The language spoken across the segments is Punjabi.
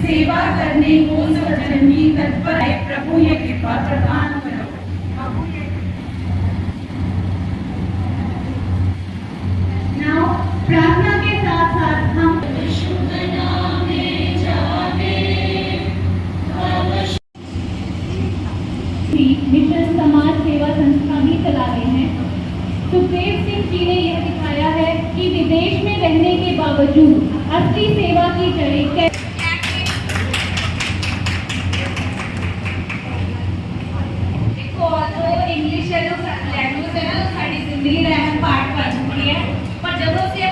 सेवा करने को सज्जन भी तत्पर है प्रभु ये कृपा प्रदान सुखदेव सिंह जी ने यह दिखाया है कि विदेश में रहने के बावजूद असली सेवा की जड़ें कैसे इंग्लिश है, जो लैंग्वेज है ना सारी ज़िंदगी पार्ट कर चुकी है। पर जब उसके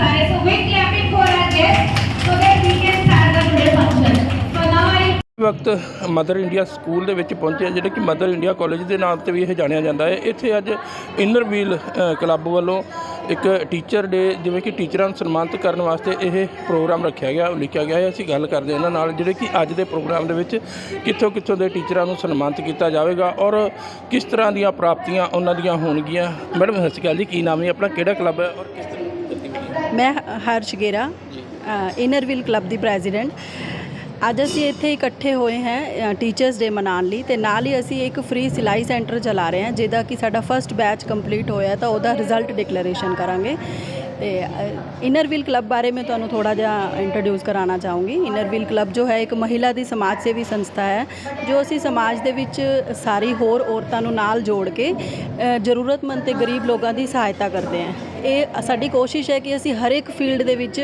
ਖੁਸ਼ੀ ਵਿੱਚ ਸਾਰੇ so we clapping for our guest so that we can start the today function so ਵਕਤ ਮਦਰ ਇੰਡੀਆ ਸਕੂਲ ਦੇ ਵਿੱਚ ਪਹੁੰਚਿਆ ਹਾਂ, ਜਿਹੜਾ ਕਿ ਮਦਰ ਇੰਡੀਆ ਕਾਲਜ ਦੇ ਨਾਮ ਤੇ ਵੀ ਇਹ ਜਾਣਿਆ ਜਾਂਦਾ ਹੈ। ਇੱਥੇ ਅੱਜ ਇਨਰ ਵੀਲ ਕਲੱਬ ਵੱਲੋਂ ਇੱਕ ਟੀਚਰ ਡੇ ਜਿਵੇਂ ਕਿ ਟੀਚਰਾਂ ਨੂੰ ਸਨਮਾਨਿਤ ਕਰਨ ਵਾਸਤੇ ਇਹ ਪ੍ਰੋਗਰਾਮ ਰੱਖਿਆ ਗਿਆ ਲਿਖਿਆ ਗਿਆ ਹੈ। ਅਸੀਂ ਗੱਲ ਕਰਦੇ ਹਾਂ ਇਹਨਾਂ ਨਾਲ ਜਿਹੜੇ ਕਿ ਅੱਜ ਦੇ ਪ੍ਰੋਗਰਾਮ ਦੇ ਵਿੱਚ ਕਿੱਥੋਂ ਕਿੱਥੋਂ ਦੇ ਟੀਚਰਾਂ ਨੂੰ ਸਨਮਾਨਿਤ ਕੀਤਾ ਜਾਵੇਗਾ ਔਰ ਕਿਸ ਤਰ੍ਹਾਂ ਦੀਆਂ ਪ੍ਰਾਪਤੀਆਂ ਉਹਨਾਂ ਦੀਆਂ ਹੋਣਗੀਆਂ। ਮੈਡਮ ਸਤਿ ਸ਼੍ਰੀ ਅਕਾਲ ਜੀ ਕੀ ਨਾਮ ਹੈ ਆਪਣਾ ਕਿਹੜਾ ਕਲੱਬ ਹੈ ਔਰ ਕਿਸ ਤਰ੍ਹਾਂ ਮੈਂ Harsh Gera Inner Wheel club ਦੀ ਪ੍ਰੈਜ਼ੀਡੈਂਟ ਅੱਜ ਅਸੀਂ ਇੱਥੇ ਇਕੱਠੇ ਹੋਏ ਹਾਂ ਟੀਚਰਸ ਡੇ ਮਨਾਉਣ ਲਈ ਤੇ ਨਾਲ ਹੀ ਅਸੀਂ ਇੱਕ ਫ੍ਰੀ ਸਿਲਾਈ ਸੈਂਟਰ ਚਲਾ ਰਹੇ ਹਾਂ ਜਿਹਦਾ ਕਿ ਸਾਡਾ ਫਰਸਟ ਬੈਚ ਕੰਪਲੀਟ ਹੋਇਆ ਤਾਂ ਉਹਦਾ ਰਿਜ਼ਲਟ ਡਿਕਲੇਰੇਸ਼ਨ ਕਰਾਂਗੇ। ਤੇ ਇਨਰਵਿਲ ਕਲੱਬ ਬਾਰੇ ਮੈਂ ਤੁਹਾਨੂੰ ਥੋੜਾ ਜਿਹਾ ਇੰਟਰੋਡਿਊਸ ਕਰਾਉਣਾ ਚਾਹੂੰਗੀ। ਇਨਰਵਿਲ ਕਲੱਬ ਜੋ ਹੈ ਇੱਕ ਮਹਿਲਾ ਦੀ ਸਮਾਜ ਸੇਵੀ ਸੰਸਥਾ ਹੈ ਜੋ ਅਸੀਂ ਸਮਾਜ ਦੇ ਵਿੱਚ ਸਾਰੀ ਹੋਰ ਔਰਤਾਂ ਨੂੰ ਨਾਲ ਜੋੜ ਕੇ ਜ਼ਰੂਰਤਮੰਦ ਤੇ ਗਰੀਬ ਲੋਕਾਂ ਦੀ ਸਹਾਇਤਾ ਕਰਦੇ ਹਾਂ। ਇਹ ਸਾਡੀ ਕੋਸ਼ਿਸ਼ ਹੈ ਕਿ ਅਸੀਂ ਹਰ ਇੱਕ ਫੀਲਡ ਦੇ ਵਿੱਚ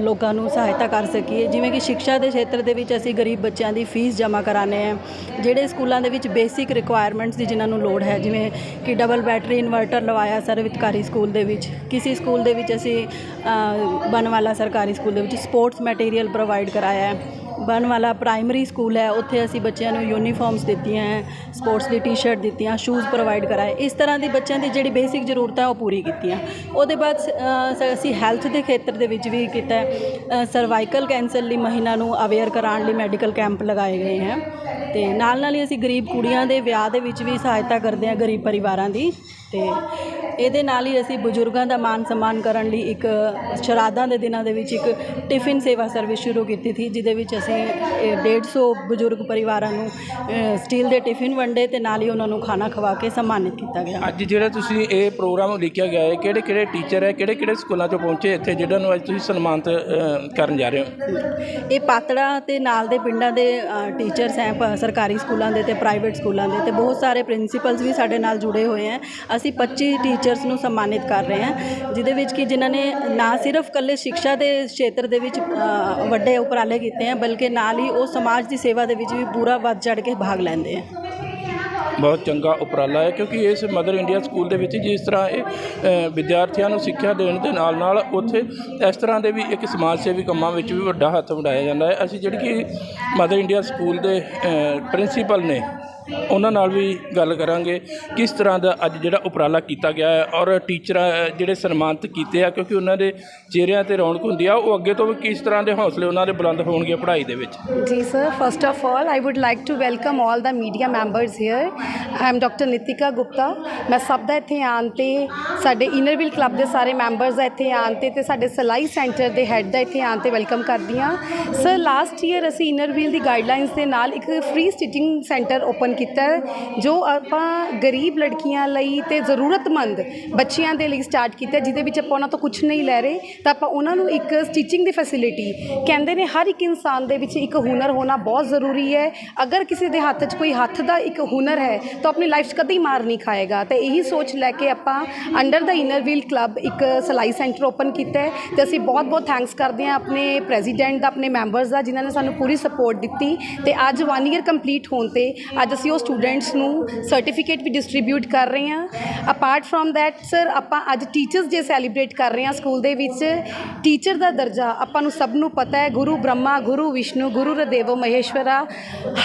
ਲੋਕਾਂ ਨੂੰ ਸਹਾਇਤਾ ਕਰ ਸਕੀਏ। ਜਿਵੇਂ ਕਿ ਸਿੱਖਿਆ ਦੇ ਖੇਤਰ ਦੇ ਵਿੱਚ ਅਸੀਂ ਗਰੀਬ ਬੱਚਿਆਂ ਦੀ ਫੀਸ ਜਮ੍ਹਾਂ ਕਰਾਉਂਦੇ ਹਾਂ। ਜਿਹੜੇ ਸਕੂਲਾਂ ਦੇ ਵਿੱਚ ਬੇਸਿਕ ਰਿਕੁਆਇਰਮੈਂਟਸ ਦੀ ਜਿਨ੍ਹਾਂ ਨੂੰ ਲੋੜ ਹੈ ਜਿਵੇਂ ਕਿ ਡਬਲ ਬੈਟਰੀ ਇਨਵਰਟਰ ਲਵਾਇਆ ਸਰਵਿਤਕਾਰੀ ਸਕੂਲ ਦੇ ਵਿੱਚ। ਕਿਸੇ ਸਕੂਲ ਦੇ ਵਿੱਚ ਅਸੀਂ ਅ, ਬਨਵਾਲਾ ਸਰਕਾਰੀ ਸਕੂਲ ਦੇ ਵਿੱਚ ਸਪੋਰਟਸ ਮਟੀਰੀਅਲ ਪ੍ਰੋਵਾਈਡ ਕਰਾਇਆ ਹੈ। ਬਨਵਾਲਾ ਪ੍ਰਾਇਮਰੀ ਸਕੂਲ ਹੈ, ਉੱਥੇ ਅਸੀਂ ਬੱਚਿਆਂ ਨੂੰ ਯੂਨੀਫਾਰਮਸ ਦਿੱਤੀਆਂ ਹੈ ਸਪੋਰਟਸ ਦੀ ਟੀ-ਸ਼ਰਟ ਦਿੱਤੀਆਂ ਸ਼ੂਜ਼ ਪ੍ਰੋਵਾਈਡ ਕਰਾਏ। ਇਸ ਤਰ੍ਹਾਂ ਦੀ ਬੱਚਿਆਂ ਦੀ ਜਿਹੜੀ ਬੇਸਿਕ ਜ਼ਰੂਰਤਾਂ ਉਹ ਪੂਰੀ ਕੀਤੀਆਂ। ਉਹਦੇ ਬਾਅਦ ਸ- ਅਸੀਂ ਹੈਲਥ ਦੇ ਖੇਤਰ ਦੇ ਵਿੱਚ ਵੀ ਕੀਤਾ ਸਰਵਾਈਕਲ ਕੈਂਸਰ ਲਈ ਮਹਿਲਾ ਨੂੰ ਅਵੇਅਰ ਕਰਾਉਣ ਲਈ ਮੈਡੀਕਲ ਕੈਂਪ ਲਗਾਏ ਗਏ ਹੈ। ਤੇ ਨਾਲ ਨਾਲ ਹੀ ਅਸੀਂ ਗਰੀਬ ਕੁੜੀਆਂ ਦੇ ਵਿਆਹ ਦੇ ਵਿੱਚ ਵੀ ਸਹਾਇਤਾ ਕਰਦੇ ਹਾਂ, ਗਰੀਬ ਪਰਿਵਾਰਾਂ ਦੀ। ਤੇ ਇਹਦੇ ਨਾਲ ਹੀ ਅਸੀਂ ਬਜ਼ੁਰਗਾਂ ਦਾ ਮਾਨ ਸਨਮਾਨ ਕਰਨ ਲਈ ਇੱਕ ਸ਼ਰਾਧਾਂ ਦੇ ਦਿਨਾਂ ਦੇ ਵਿੱਚ ਇੱਕ ਟਿਫਿਨ ਸੇਵਾ ਸਰਵਿਸ ਸ਼ੁਰੂ ਕੀਤੀ ਸੀ ਜਿਹਦੇ ਵਿੱਚ ਅਸੀਂ ਇਹ 150 ਬਜ਼ੁਰਗ ਪਰਿਵਾਰਾਂ ਨੂੰ ਸਟੀਲ ਦੇ ਟਿਫਿਨ ਵੰਡੇ ਤੇ ਨਾਲ ਹੀ ਉਹਨਾਂ ਨੂੰ ਖਾਣਾ ਖਵਾ ਕੇ ਸਨਮਾਨਿਤ ਕੀਤਾ ਗਿਆ। ਅੱਜ ਜਿਹੜਾ ਤੁਸੀਂ ਇਹ ਪ੍ਰੋਗਰਾਮ ਲਿਖਿਆ ਗਿਆ ਹੈ ਕਿਹੜੇ ਕਿਹੜੇ ਟੀਚਰ ਹੈ ਕਿਹੜੇ ਕਿਹੜੇ ਸਕੂਲਾਂ ਤੋਂ ਪਹੁੰਚੇ ਇੱਥੇ ਜਿਹੜਾ ਨੂੰ ਅੱਜ ਤੁਸੀਂ ਸਨਮਾਨਿਤ ਕਰਨ ਜਾ ਰਹੇ ਹੋ? ਇਹ ਪਾਤੜਾ ਤੇ ਨਾਲ ਦੇ ਪਿੰਡਾਂ ਦੇ ਟੀਚਰਸ ਹੈ ਸਰਕਾਰੀ ਸਕੂਲਾਂ ਦੇ ਤੇ ਪ੍ਰਾਈਵੇਟ ਸਕੂਲਾਂ ਦੇ ਤੇ ਬਹੁਤ ਸਾਰੇ ਪ੍ਰਿੰਸੀਪਲਸ ਵੀ ਸਾਡੇ ਨਾਲ ਜੁੜੇ ਹੋਏ ਹੈ। ਅਸੀਂ 25 ਟੀਚਰਸ ਨੂੰ ਸਨਮਾਨਿਤ ਕਰ ਰਹੇ ਹਾਂ, ਜਿਹਦੇ ਵਿੱਚ ਕਿ ਜਿਨ੍ਹਾਂ ਨੇ ਨਾ ਸਿਰਫ ਕੱਲੇ ਸਿੱਖਿਆ ਦੇ ਖੇਤਰ ਦੇ ਵਿੱਚ ਵੱਡੇ ਉਪਰਾਲੇ ਕੀਤੇ ਹਨ ਬਲਕਿ ਨਾਲ ਹੀ ਉਹ ਸਮਾਜ ਦੀ ਸੇਵਾ ਦੇ ਵਿੱਚ ਵੀ ਪੂਰਾ ਵੱਧ ਚੜ ਕੇ ਭਾਗ ਲੈਂਦੇ ਹੈ ਬਹੁਤ ਚੰਗਾ ਉਪਰਾਲਾ ਹੈ, ਕਿਉਂਕਿ ਇਸ ਮਦਰ ਇੰਡੀਆ ਸਕੂਲ ਦੇ ਵਿੱਚ ਜਿਸ ਤਰ੍ਹਾਂ ਇਹ ਵਿਦਿਆਰਥੀਆਂ ਨੂੰ ਸਿੱਖਿਆ ਦੇਣ ਦੇ ਨਾਲ ਨਾਲ ਉੱਥੇ ਇਸ ਤਰ੍ਹਾਂ ਦੇ ਵੀ ਇੱਕ ਸਮਾਜ ਸੇਵੀ ਕੰਮਾਂ ਵਿੱਚ ਵੀ ਵੱਡਾ ਹੱਥ ਵਡਾਇਆ ਜਾਂਦਾ ਹੈ। ਅਸੀਂ ਜਿਹੜੀ ਕਿ ਮਦਰ ਇੰਡੀਆ ਸਕੂਲ ਦੇ ਪ੍ਰਿੰਸੀਪਲ ਨੇ ਉਹਨਾਂ ਨਾਲ ਵੀ ਗੱਲ ਕਰਾਂਗੇ ਕਿਸ ਤਰ੍ਹਾਂ ਦਾ ਅੱਜ ਜਿਹੜਾ ਉਪਰਾਲਾ ਕੀਤਾ ਗਿਆ ਹੈ ਔਰ ਟੀਚਰਾਂ ਜਿਹੜੇ ਸਨਮਾਨਿਤ ਕੀਤੇ ਆ, ਕਿਉਂਕਿ ਉਹਨਾਂ ਦੇ ਚਿਹਰਿਆਂ ਤੇ ਰੌਣਕ ਹੁੰਦੀ ਆ, ਉਹ ਅੱਗੇ ਤੋਂ ਵੀ ਕਿਸ ਤਰ੍ਹਾਂ ਦੇ ਹੌਸਲੇ ਉਹਨਾਂ ਦੇ ਬੁਲੰਦ ਹੋਣਗੇ ਪੜ੍ਹਾਈ ਦੇ ਵਿੱਚ? ਜੀ sir first of all I would like to welcome all the media members here I am doctor Nitika Gupta ਮੈਂ ਸਭ ਦਾ ਇੱਥੇ ਆਣ ਤੇ, ਸਾਡੇ ਇਨਰਵਿਲ ਕਲੱਬ ਦੇ ਸਾਰੇ ਮੈਂਬਰਸ ਦਾ ਇੱਥੇ ਆਣ ਤੇ ਤੇ ਸਾਡੇ ਸਲਾਈ ਸੈਂਟਰ ਦੇ ਹੈੱਡ ਦਾ ਇੱਥੇ ਆਣ ਤੇ ਵੈਲਕਮ ਕਰਦੀ ਆ ਸਰ ਲਾਸਟ ਈਅਰ ਅਸੀਂ ਇਨਰਵਿਲ ਦੀ ਗਾਈਡਲਾਈਨਸ ਦੇ ਨਾਲ ਇੱਕ ਫ੍ਰੀ ਸਟਿਚਿੰਗ ਸੈਂਟਰ ਓਪਨ ਕੀਤਾ ਜੋ ਆਪਾਂ ਗਰੀਬ ਲੜਕੀਆਂ ਲਈ ਤੇ ਜ਼ਰੂਰਤਮੰਦ ਬੱਚਿਆਂ ਦੇ ਲਈ ਸਟਾਰਟ ਕੀਤਾ ਜਿਹਦੇ ਵਿੱਚ ਆਪਾਂ ਉਹਨਾਂ ਤੋਂ ਕੁਝ ਨਹੀਂ ਲੈ ਰਹੇ, ਤਾਂ ਆਪਾਂ ਉਹਨਾਂ ਨੂੰ ਇੱਕ ਸਟਿਚਿੰਗ ਦੀ ਫੈਸਿਲਿਟੀ ਕਹਿੰਦੇ ਨੇ ਹਰ ਇੱਕ ਇਨਸਾਨ ਦੇ ਵਿੱਚ ਇੱਕ ਹੁਨਰ ਹੋਣਾ ਬਹੁਤ ਜ਼ਰੂਰੀ ਹੈ। ਅਗਰ ਕਿਸੇ ਦੇ ਹੱਥ 'ਚ ਕੋਈ ਹੱਥ ਦਾ ਇੱਕ ਹੁਨਰ ਹੈ, ਤਾਂ ਆਪਣੀ ਲਾਈਫ 'ਚ ਕਦੀ ਮਾਰ ਨਹੀਂ ਖਾਏਗਾ। ਤੇ ਇਹੀ ਸੋਚ ਲੈ ਕੇ ਆਪਾਂ under the inner wheel club ਇੱਕ ਸਲਾਈ ਸੈਂਟਰ ਓਪਨ ਕੀਤਾ ਹੈ ਤੇ ਅਸੀਂ ਬਹੁਤ ਬਹੁਤ ਥੈਂਕਸ ਕਰਦੇ ਹਾਂ ਆਪਣੇ ਪ੍ਰੈਜ਼ੀਡੈਂਟ ਦਾ, ਆਪਣੇ ਮੈਂਬਰਸ ਦਾ, ਜਿਨ੍ਹਾਂ ਨੇ ਸਾਨੂੰ ਪੂਰੀ ਸਪੋਰਟ ਦਿੱਤੀ। ਤੇ ਅੱਜ 1 ਇਅਰ ਕੰਪਲੀਟ ਹੋਣ ਤੇ ਅੱਜ ਅਸੀਂ ਅਸੀਂ ਉਹ ਸਟੂਡੈਂਟਸ ਨੂੰ ਸਰਟੀਫਿਕੇਟ ਵੀ ਡਿਸਟ੍ਰੀਬਿਊਟ ਕਰ ਰਹੇ ਹਾਂ। ਅਪਾਰਟ ਫਰੋਮ ਥੈਟ ਸਰ ਆਪਾਂ ਅੱਜ ਟੀਚਰਸ ਡੇ ਸੈਲੀਬ੍ਰੇਟ ਕਰ ਰਹੇ ਹਾਂ ਸਕੂਲ ਦੇ ਵਿੱਚ। ਟੀਚਰ ਦਾ ਦਰਜਾ ਆਪਾਂ ਨੂੰ ਸਭ ਨੂੰ ਪਤਾ ਹੈ, ਗੁਰੂ ਬ੍ਰਹਮਾ, ਗੁਰੂ ਵਿਸ਼ਨੂੰ, ਗੁਰੂ ਰਦੇਵੋ ਮਹੇਸ਼ਵਰਾ,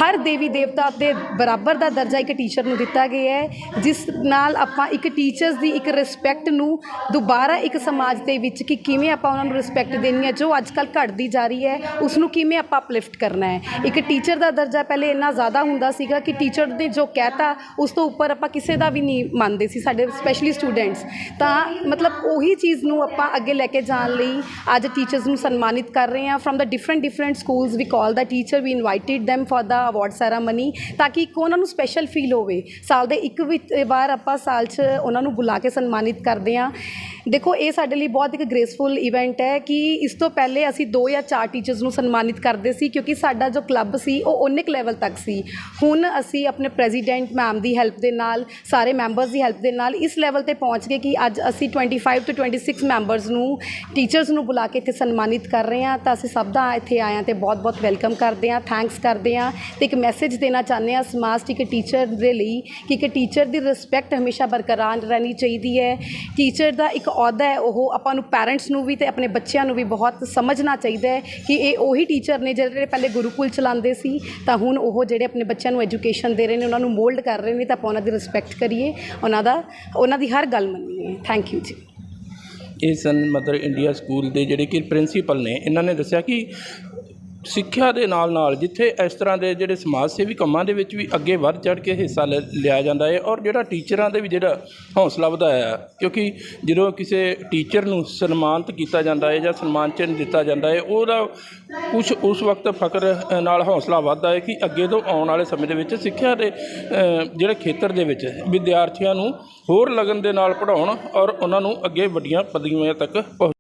ਹਰ ਦੇਵੀ ਦੇਵਤਾ ਦੇ ਬਰਾਬਰ ਦਾ ਦਰਜਾ ਇੱਕ ਟੀਚਰ ਨੂੰ ਦਿੱਤਾ ਗਿਆ ਹੈ, ਜਿਸ ਨਾਲ ਆਪਾਂ ਇੱਕ ਟੀਚਰਸ ਦੀ ਇੱਕ ਰਿਸਪੈਕਟ ਨੂੰ ਦੁਬਾਰਾ ਇੱਕ ਸਮਾਜ ਦੇ ਵਿੱਚ ਕਿ ਕਿਵੇਂ ਆਪਾਂ ਉਹਨਾਂ ਨੂੰ ਰਿਸਪੈਕਟ ਦੇਣੀ ਹੈ, ਜੋ ਅੱਜ ਕੱਲ੍ਹ ਘਟਦੀ ਜਾ ਰਹੀ ਹੈ ਉਸ ਨੂੰ ਕਿਵੇਂ ਆਪਾਂ ਅਪਲਿਫਟ ਕਰਨਾ ਹੈ। ਇੱਕ ਟੀਚਰ ਦਾ ਦਰਜਾ ਪਹਿਲੇ ਇੰਨਾ ਜ਼ਿਆਦਾ ਹੁੰਦਾ ਸੀਗਾ ਕਿ ਟੀਚਰ ਨੇ ਜੋ ਕਹਿਤਾ, ਉਸ ਤੋਂ ਉੱਪਰ ਆਪਾਂ ਕਿਸੇ ਦਾ ਵੀ ਨਹੀਂ ਮੰਨਦੇ ਸੀ, ਸਾਡੇ ਸਪੈਸ਼ਲੀ ਸਟੂਡੈਂਟਸ ਤਾਂ ਮਤਲਬ ਉਹੀ ਚੀਜ਼ ਨੂੰ ਆਪਾਂ ਅੱਗੇ ਲੈ ਕੇ ਜਾਣ ਲਈ ਅੱਜ ਟੀਚਰਸ ਨੂੰ ਸਨਮਾਨਿਤ ਕਰ ਰਹੇ ਹਾਂ। From the different different schools we call the teacher we invited them for the award ceremony ਤਾਂ ਕਿ ਇੱਕ ਉਹਨਾਂ ਨੂੰ ਸਪੈਸ਼ਲ ਫੀਲ ਹੋਵੇ। ਸਾਲ ਦੇ ਇੱਕ ਵੀ ਵਾਰ ਆਪਾਂ ਸਾਲ 'ਚ ਉਹਨਾਂ ਨੂੰ ਬੁਲਾ ਕੇ ਸਨਮਾਨਿਤ ਕਰਦੇ ਹਾਂ। ਦੇਖੋ, ਇਹ ਸਾਡੇ ਲਈ ਬਹੁਤ ਇੱਕ ਗ੍ਰੇਸਫੁਲ ਇਵੈਂਟ ਹੈ ਕਿ ਇਸ ਤੋਂ ਪਹਿਲੇ ਅਸੀਂ ਦੋ ਜਾਂ ਚਾਰ ਟੀਚਰਸ ਨੂੰ ਸਨਮਾਨਿਤ ਕਰਦੇ ਸੀ ਕਿਉਂਕਿ ਸਾਡਾ ਜੋ ਕਲੱਬ ਸੀ, ਉਹ ਓਨਿਕ ਲੈਵਲ ਤੱਕ ਸੀ। ਹੁਣ ਅਸੀਂ ਆਪਣੇ ਪ੍ਰੈਜ਼ੀਡੈਂਟ ਮੈਮ ਦੀ ਹੈਲਪ ਦੇ ਨਾਲ, ਸਾਰੇ ਮੈਂਬਰਸ ਦੀ ਹੈਲਪ ਦੇ ਨਾਲ ਇਸ ਲੈਵਲ ਤੇ ਪਹੁੰਚ ਗਏ ਕਿ ਅੱਜ ਅਸੀਂ 25 ਤੋਂ 26 ਮੈਂਬਰਸ ਨੂੰ ਟੀਚਰਸ ਨੂੰ ਬੁਲਾ ਕੇ ਇੱਥੇ ਸਨਮਾਨਿਤ ਕਰ ਰਹੇ ਹਾਂ ਤਾਂ ਅਸੀਂ ਸਭ ਦਾ ਇੱਥੇ ਆਏ ਹਾਂ ਤੇ ਬਹੁਤ-ਬਹੁਤ ਵੈਲਕਮ ਕਰਦੇ ਹਾਂ ਥੈਂਕਸ ਕਰਦੇ ਹਾਂ ਤੇ ਇੱਕ ਮੈਸੇਜ ਦੇਣਾ ਚਾਹੁੰਦੇ ਹਾਂ ਸਮਾਜ 'ਚ ਇੱਕ ਟੀਚਰ ਦੇ ਲਈ ਕਿ ਇੱਕ ਟੀਚਰ ਦੀ ਰਿਸਪੈਕਟ ਹਮੇਸ਼ਾ ਬਰਕਰਾਰ ਰਹਿਣੀ ਚਾਹੀਦੀ ਹੈ। ਟੀਚਰ ਦਾ ਇੱਕ ਅਹੁਦਾ ਹੈ, ਉਹ ਆਪਾਂ ਨੂੰ ਪੈਰੈਂਟਸ ਨੂੰ ਵੀ ਤੇ ਆਪਣੇ ਬੱਚਿਆਂ ਨੂੰ ਵੀ ਬਹੁਤ ਸਮਝਣਾ ਚਾਹੀਦਾ ਹੈ ਕਿ ਇਹ ਉਹੀ ਟੀਚਰ ਨੇ ਜਿਹੜੇ ਪਹਿਲੇ ਗੁਰੂਕੁਲ ਚਲਾਉਂਦੇ ਸੀ ਤਾਂ ਹੁਣ ਉਹ ਜਿਹੜੇ ਆਪਣੇ ਬੱਚਿਆਂ ਨੂੰ ਐਜੂਕੇਸ਼ਨ ਦੇ ਰਹੇ ਨੇ, ਉਹਨਾਂ ਨੂੰ ਮੋਲਡ ਕਰ ਰਹੇ ਨੇ, ਤਾਂ ਆਪਾਂ ਉਹਨਾਂ ਦੀ ਰਿਸਪੈਕਟ ਕਰੀਏ, ਉਹਨਾਂ ਦਾ, ਉਹਨਾਂ ਦੀ ਹਰ ਗੱਲ ਮੰਨੀਏ। ਥੈਂਕ ਯੂ ਜੀ। ਇਹ ਸਨ ਮਦਰ ਇੰਡੀਆ ਸਕੂਲ ਦੇ ਜਿਹੜੇ ਕਿ ਪ੍ਰਿੰਸੀਪਲ ਨੇ, ਇਹਨਾਂ ਨੇ ਦੱਸਿਆ ਕਿ ਸਿੱਖਿਆ ਦੇ ਨਾਲ ਨਾਲ ਜਿੱਥੇ ਇਸ ਤਰ੍ਹਾਂ ਦੇ ਜਿਹੜੇ ਸਮਾਜ ਸੇਵੀ ਕੰਮਾਂ ਦੇ ਵਿੱਚ ਵੀ ਅੱਗੇ ਵੱਧ ਚੜ ਕੇ ਹਿੱਸਾ ਲੈ- ਲਿਆ ਜਾਂਦਾ ਹੈ ਔਰ ਜਿਹੜਾ ਟੀਚਰਾਂ ਦੇ ਵੀ ਜਿਹੜਾ ਹੌਸਲਾ ਵਧਾਇਆ ਕਿਉਂਕਿ ਜਦੋਂ ਕਿਸੇ ਟੀਚਰ ਨੂੰ ਸਨਮਾਨਿਤ ਕੀਤਾ ਜਾਂਦਾ ਹੈ ਜਾਂ ਸਨਮਾਨ ਚਿੰਨ੍ਹ ਦਿੱਤਾ ਜਾਂਦਾ ਹੈ, ਉਹਦਾ ਕੁਝ ਉਸ ਵਕਤ ਫਕਰ ਨਾਲ ਹੌਸਲਾ ਵੱਧਦਾ ਹੈ ਕਿ ਅੱਗੇ ਤੋਂ ਆਉਣ ਵਾਲੇ ਸਮੇਂ ਦੇ ਵਿੱਚ ਸਿੱਖਿਆ ਦੇ ਜਿਹੜੇ ਖੇਤਰ ਦੇ ਵਿੱਚ ਵਿਦਿਆਰਥੀਆਂ ਨੂੰ ਹੋਰ ਲਗਨ ਦੇ ਨਾਲ ਪੜ੍ਹਾਉਣ ਔਰ ਉਹਨਾਂ ਨੂੰ ਅੱਗੇ ਵੱਡੀਆਂ ਪਦਵੀਆਂ ਤੱਕ ਪਹੁੰਚ